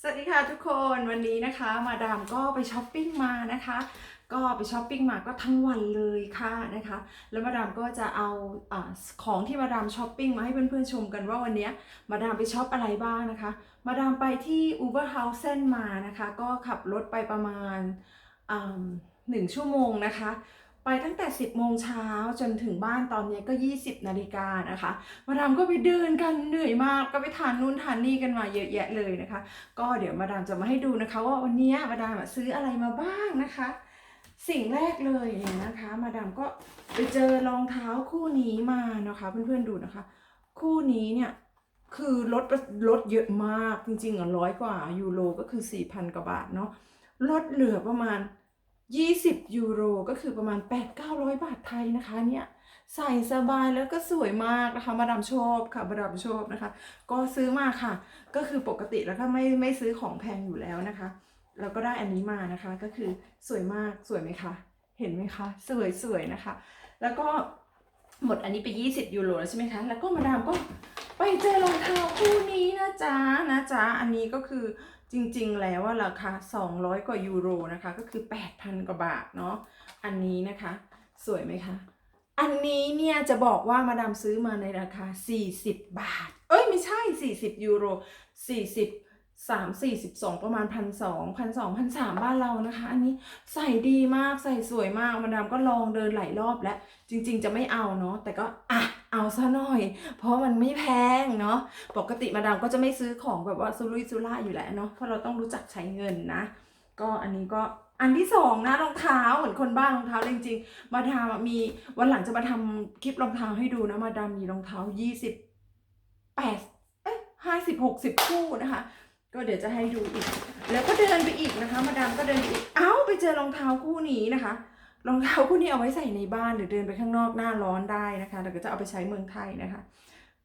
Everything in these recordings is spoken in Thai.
สวัสดีค่ะทุกคนวันนี้นะคะมาดามก็ไปช้อปปิ้งมานะคะ ก็ไปช้อปปิ้งมาก็ทั้งวันเลยค่ะนะคะ แล้วมาดามก็จะเอาอาของที่มาดามช้อปปิ้งมาให้เพื่อนๆชมกันว่าวันนี้มาดามไปช้อปอะไรบ้างนะคะ มาดามไปที่ Uber House มานะคะ ก็ขับรถไปประมาณอ่าหนึ่งชั่วโมงนะคะ ไปตั้งแต่ 10 โมงเช้าจนถึงบ้านตอนนี้ก็ 20 นาฬิกานะคะ มาดามก็ไปเดินกันเหนื่อยมากก็ไปทานนู่นทานนี่กันมาเยอะแยะเลยนะคะ ก็เดี๋ยวมาดามจะมาให้ดูนะคะว่าวันนี้มาดามซื้ออะไรมาบ้างนะคะ สิ่งแรกเลยเนี่ยนะคะ มาดามก็ไปเจอรองเท้าคู่นี้มานะคะเพื่อนๆดูนะคะ คู่นี้เนี่ยคือลดลดเยอะมากจริงๆอะร้อยกว่ายูโรก็คือ 4,000 กว่าบาทเนาะลดเหลือประมาณ 20 ยูโรก็คือประมาณ 8-900 บาทไทยนะคะเนี่ยใส่สบายแล้วก็สวยมากนะคะ มาดามชอบค่ะ มาดามชอบนะคะ ก็ซื้อมาค่ะ ก็คือปกติแล้วก็ไม่ไม่ซื้อของแพงอยู่แล้วนะคะ แล้วก็ได้อันนี้มานะคะ ก็คือสวยมากสวยไหมคะ เห็นไหมคะ สวยสวยนะคะ แล้วก็หมดอันนี้ไป 20 ยูโรแล้วใช่ไหมคะ แล้วก็มาดามก็ไปเจอรองเท้าคู่นี้นะจ๊ะนะจ๊ะ อันนี้ก็คือ จริงๆ แล้วว่าราคา 200 กว่ายูโรนะคะ ก็คือ 8,000 กว่าบาทเนาะ อันนี้นะคะ สวยไหมคะ อันนี้เนี่ยจะบอกว่ามาดามซื้อมาในราคา 40 บาท เอ้ยไม่ใช่ 40 ยูโร 40 3 42ประมาณพันสองพันสองพันสามบ้านเรานะคะ อันนี้ใส่ดีมากใส่สวยมากมาดามก็ลองเดินหลายรอบแล้ว จริง ๆ จะไม่เอาเนาะแต่ก็อะ เอาซะหน่อย เพราะมันไม่แพงเนาะปกติมาดามก็จะไม่ซื้อของแบบว่าซุรุยซุร่ายอยู่แล้วเนาะเพราะเราต้องรู้จักใช้เงินนะ ก็อันนี้ก็อันที่สองนะรองเท้าเหมือนคนบ้านรองเท้าเจริงๆ มาดามมีวันหลังจะมาทำคลิปรองเท้าให้ดูนะ มาดามมีรองเท้ายี่สิบแปดเอ้ห้าสิบหกสิบคู่นะคะ ก็เดี๋ยวจะให้ดูอีก แล้วก็เดินไปอีกนะคะ มาดามก็เดินไปอีกเอ้าไปเจอรองเท้าคู่นี้นะคะ รองเท้าคู่นี้เอาไว้ใส่ในบ้านหรือเดินไปข้างนอกหน้าร้อนได้นะคะแล้วก็จะเอาไปใช้เมืองไทยนะคะ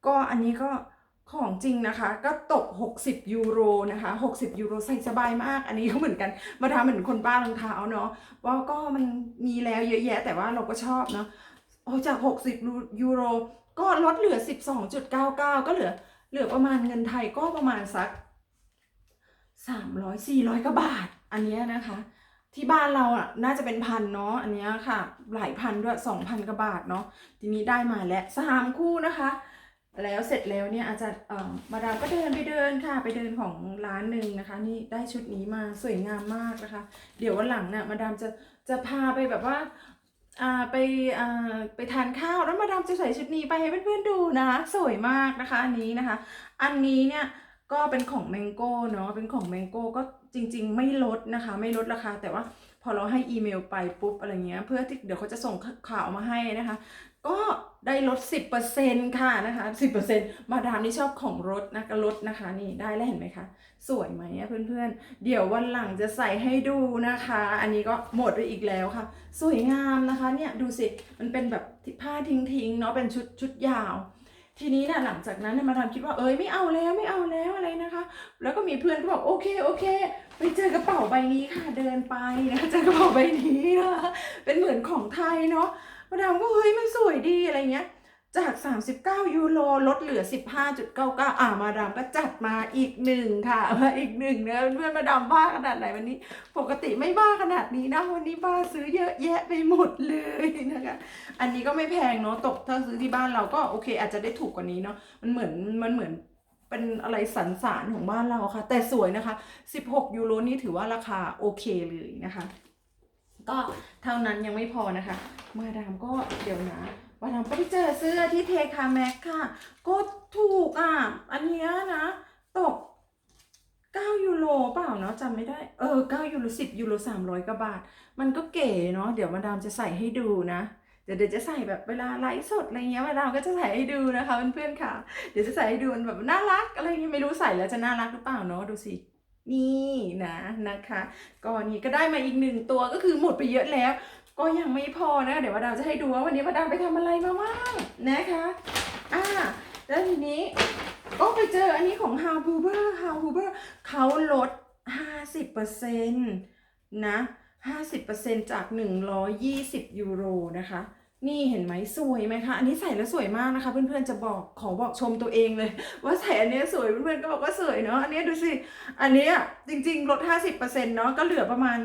ก็อันนี้ก็ของจริงนะคะ ก็ตก 60 ยูโรนะคะ 60 ยูโรใส่สบายมาก อันนี้ก็เหมือนกัน มาทำเหมือนคนบ้ารองเท้าเนาะว่าก็มันมีแล้วเยอะแยะ แต่ว่าเราก็ชอบเนาะโอ้จาก 60 ยูโร ก็ลดเหลือ 12.99 ก็เหลือเหลือประมาณเงินไทยก็ประมาณสัก 300 400กว่าบาท อันนี้นะคะ ที่บ้านเราอะน่าจะเป็นพันเนาะอันนี้ค่ะ หลายพันด้วยสองพันกว่าบาทเนาะทีนี้ได้มาแล้วสามคู่นะคะ แล้วเสร็จแล้วเนี่ยอาจารย์เอ่อมาดามก็เดินไปเดินค่ะ ไปเดินของร้านหนึ่งนะคะ นี่ได้ชุดนี้มาสวยงามมากนะคะ เดี๋ยววันหลังเนี่ยมาดามจะจะพาไปแบบว่าอ่าไปอ่าไปทานข้าวแล้วมาดามจะใส่ชุดนี้ไปให้เพื่อนๆดูนะ สวยมากนะคะ อันนี้นะคะ อันนี้เนี่ย ก็เป็นของแมงโก้เนาะเป็นของแมงโก้ก็จริง ๆ ไม่ลดนะคะ ไม่ลดราคาแต่ว่าพอเราให้อีเมลไปปุ๊บอะไรเงี้ย เพื่อที่เดี๋ยวเขาจะส่งข่าวมาให้นะคะ ก็ได้ลด 10%ค่ะนะคะ 10%มาดามนี่ชอบของลดนะก็ลดนะคะ นี่ได้แล้วเห็นไหมคะ สวยไหมอะเพื่อนๆ เดี๋ยววันหลังจะใส่ให้ดูนะคะ อันนี้ก็หมดไปอีกแล้วค่ะ สวยงามนะคะเนี่ยดูสิ มันเป็นแบบผ้าทิ้งๆเนาะเป็นชุดชุดยาว ทีนี้นะหลังจากนั้นเนี่ยมาดามคิดว่าเอ้ยไม่เอาแล้วไม่เอาแล้วอะไรนะคะ แล้วก็มีเพื่อนก็บอกโอเคโอเค ไปเจอกระเป๋าใบนี้ค่ะเดินไปนะคะเจอกระเป๋าใบนี้นะคะเป็นเหมือนของไทยเนาะมาดามก็เฮ้ยมันสวยดีอะไรเงี้ย จาก 39 ยูโรลดเหลือ 15.99 อ่ามาดามก็จัดมาอีกหนึ่งค่ะมาอีกหนึ่งนะเพื่อนมาดามบ้าขนาดไหนวันนี้ ปกติไม่บ้าขนาดนี้นะวันนี้บ้าซื้อเยอะแยะไปหมดเลยนะคะ อันนี้ก็ไม่แพงเนาะตกถ้าซื้อที่บ้านเราก็โอเค อาจจะได้ถูกกว่านี้เนาะมันเหมือนมันเหมือนเป็นอะไรสันสานของบ้านเราค่ะ แต่สวยนะคะ 16 ยูโรนี่ถือว่าราคาโอเคเลยนะคะ ก็เท่านั้นยังไม่พอนะคะ มาดามก็เดี๋ยวนะ มาดามก็ไปเจอเสื้อที่เทคาแม็กค่ะ ก็ถูกอะ อันนี้นะ ตก 9 ยูโรเปล่าเนาะจำไม่ได้ เออ 9 ยูโร 10 ยูโร 300กว่าบาท มันก็เก๋เนาะเดี๋ยวมาดามจะใส่ให้ดูนะเดี๋ยวเดี๋ยวจะใส่แบบเวลาไลฟ์สดอะไรเงี้ยมาดาก็จะใส่ให้ดูนะคะเพื่อนๆค่ะ เดี๋ยวจะใส่ให้ดูมันแบบน่ารักอะไรเงี้ยไม่รู้ใส่แล้วจะน่ารักหรือเปล่าเนาะดูสินี่นะนะคะก็นี่ก็ได้มาอีกหนึ่งตัวก็คือหมดไปเยอะแล้ว ก็ยังไม่พอนะ เดี๋ยวมาดามจะให้ดูว่าวันนี้มาดามไปทำอะไรมาบ้างนะคะอ่าแล้วทีนี้ก็ไปเจออันนี้ของ h o w h u b e r h o w h u b e r เขาลด 50%นะ50%จาก 120 ยูโรนะคะ นี่เห็นไหมสวยไหมคะ อันนี้ใส่แล้วสวยมากนะคะ เพื่อนๆจะบอกขอบอกชมตัวเองเลย ว่าใส่อันนี้สวยเพื่อนๆก็บอกว่าสวยเนาะอันนี้ดูสิ อันนี้จริงๆลด 50%เนาะก็เหลือประมาณ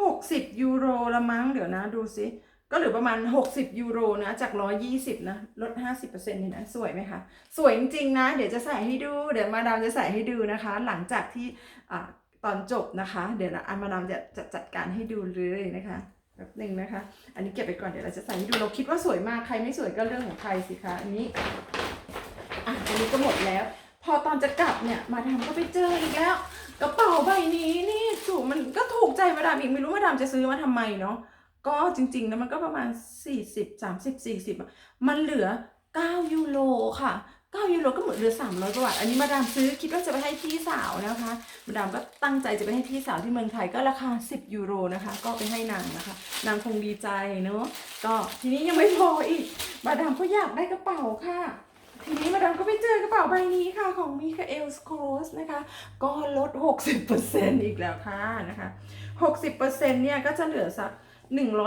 60ยูโรละมั้งเดี๋ยวนะดูสิก็เหลือประมาณ 60 ยูโรนะ จาก 120 นะ ลด 50%นี่นะ สวยไหมคะ สวยจริงๆนะ เดี๋ยวจะใส่ให้ดู เดี๋ยวมาดามจะใส่ให้ดูนะคะ หลังจากที่อตอนจบนะคะ เดี๋ยวนะอันมาดามจะจะจัดการให้ดูเลยนะคะแป๊บหนึ่งนะคะ อันนี้เก็บไปก่อน เดี๋ยวเราจะใส่ให้ดู เราคิดว่าสวยมาก ใครไม่สวยก็เรื่องของใครสิคะ อันนี้ อะ อันนี้ก็หมดแล้ว พอตอนจะกลับเนี่ยมาดามก็ไปเจออีกแล้วกระเป๋าใบนี้นี่ถูกมันก็ถูกใจมาดามอีกไม่รู้มาดามจะซื้อมาทำไมเนาะก็จริงๆแล้วมันก็ประมาณ 40 30 40อะมันเหลือ 9 ยูโรค่ะ9ยูโรก็เหมือนเหลือ 300กว่าบาทอันนี้มาดามซื้อคิดว่าจะไปให้พี่สาวนะคะ มาดามก็ตั้งใจจะไปให้พี่สาวที่เมืองไทยก็ราคา 10 ยูโรนะคะ ก็ไปให้นางนะคะ นางคงดีใจเนาะก็ทีนี้ยังไม่พออีก มาดามก็อยากได้กระเป๋าค่ะ ทีนี้มาดามก็ไปเจอกระเป๋าใบนี้ค่ะของมิคาเอลสโครสนะคะ ก็ลด 60%อีกแล้วค่ะนะคะ 60%เนี่ยก็จะเหลือสัก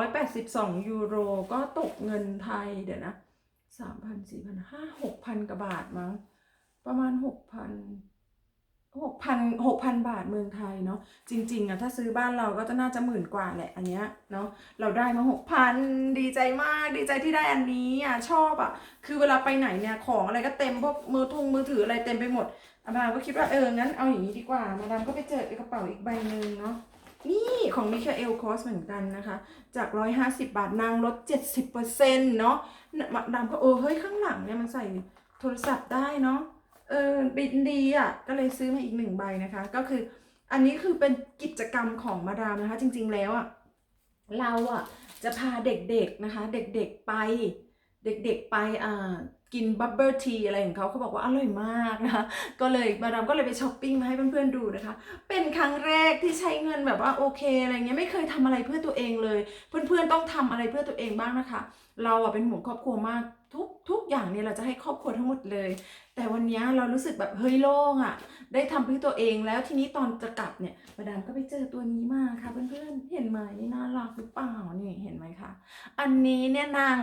182 ยูโร ก็ตกเงินไทยเดี๋ยวนะ 3,000 4,000 5 6,000กว่าบาทมั้งประมาณ 6,000 6,000 6,000บาทเมืองไทยเนาะจริงๆอะถ้าซื้อบ้านเราก็จะน่าจะหมื่นกว่าแหละอันเนี้ยเนาะเราได้มา6,000ดีใจมากดีใจที่ได้อันนี้อะชอบอะคือเวลาไปไหนเนี่ยของอะไรก็เต็มพวกมือทงมือถืออะไรเต็มไปหมดอามาดามก็คิดว่าเอองั้นเอาอย่างนี้ดีกว่า มาดามก็ไปเจอกระเป๋าอีกใบหนึ่งเนาะนี่ของมิคาเอลคอสเหมือนกันนะคะ จาก 150 บาทนางลด 70%เนาะมาดามก็เออเฮ้ยข้างหลังเนี่ยมันใส่โทรศัพท์ได้เนาะ เออบินดีอะก็เลยซื้อมาอีกหนึ่งใบนะคะ ก็คืออันนี้คือเป็นกิจกรรมของมาดามนะคะ จริง ๆ แล้วอะเราอะจะพาเด็กๆนะคะ เด็กๆไป เด็กๆไปอ่ากินบับเบิลทีอะไรของเขาเขาบอกว่าอร่อยมากนะคะก็เลยมาดามก็เลยไปช้อปปิ้งมาให้เพื่อนๆดูนะคะ เป็นครั้งแรกที่ใช้เงินแบบว่าโอเคอะไรเงี้ยไม่เคยทำอะไรเพื่อตัวเองเลย เพื่อนๆต้องทำอะไรเพื่อตัวเองบ้างนะคะ เราอะเป็นห่วงครอบครัวมากทุก ทุกอย่างเนี่ยเราจะให้ครอบครัวทั้งหมดเลย แต่วันนี้เรารู้สึกแบบเฮ้ยโล่งอะ ได้ทำเพื่อตัวเองแล้วทีนี้ตอนจะกลับเนี่ยมาดามก็ไปเจอตัวนี้มาค่ะเพื่อนๆเห็นไหมน่ารักหรือเปล่านี่เห็นไหมคะอันนี้เนี่ยนาง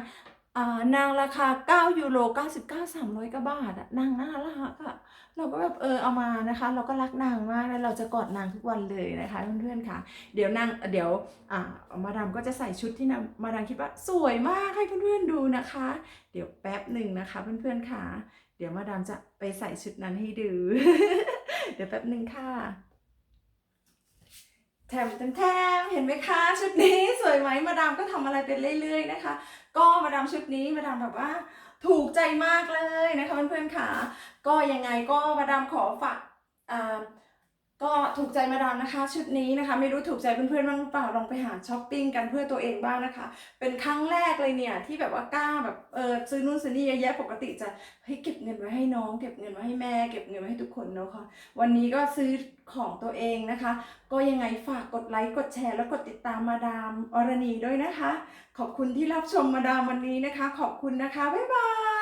นางราคา 9 ยูโร 99 300กว่าบาทอะนางน่ารักอะเราก็แบบเออเอามานะคะ เราก็รักนางมากเราจะกอดนางทุกวันเลยนะคะเพื่อนๆค่ะ เดี๋ยวนางเดี๋ยวอ่ามาดามก็จะใส่ชุดที่นางมาดามคิดว่าสวยมากให้เพื่อนๆดูนะคะ เดี๋ยวแป๊บหนึ่งนะคะเพื่อนๆค่ะ เดี๋ยวมาดามจะไปใส่ชุดนั้นให้ดู เดี๋ยวแป๊บหนึ่งค่ะ แถมแถมแถมเห็นไหมคะชุดนี้สวยไหมมาดามก็ทำอะไรเป็นเรื่อยๆนะคะ ก็มาดามชุดนี้มาดามแบบว่าถูกใจมากเลยนะคะเพื่อนๆค่ะ ก็ยังไงก็มาดามขอฝากอ่า ก็ถูกใจมาดามนะคะ ชุดนี้นะคะ ไม่รู้ถูกใจเพื่อนๆบ้างหรือเปล่าลองไปหาช้อปปิ้งกันเพื่อตัวเองบ้างนะคะ เป็นครั้งแรกเลยเนี่ยที่แบบว่ากล้าแบบเออซื้อนู่นซื้อนี่เยอะแยะปกติจะเฮ้ยเก็บเงินไว้ให้น้อง เก็บเงินไว้ให้แม่เก็บเงินไว้ให้ทุกคนเนาะค่ะวันนี้ก็ซื้อของตัวเองนะคะ ก็ยังไงฝากกดไลค์กดแชร์ แล้วกดติดตามมาดามอรณีด้วยนะคะ ขอบคุณที่รับชมมาดามวันนี้นะคะ ขอบคุณนะคะบ๊ายบาย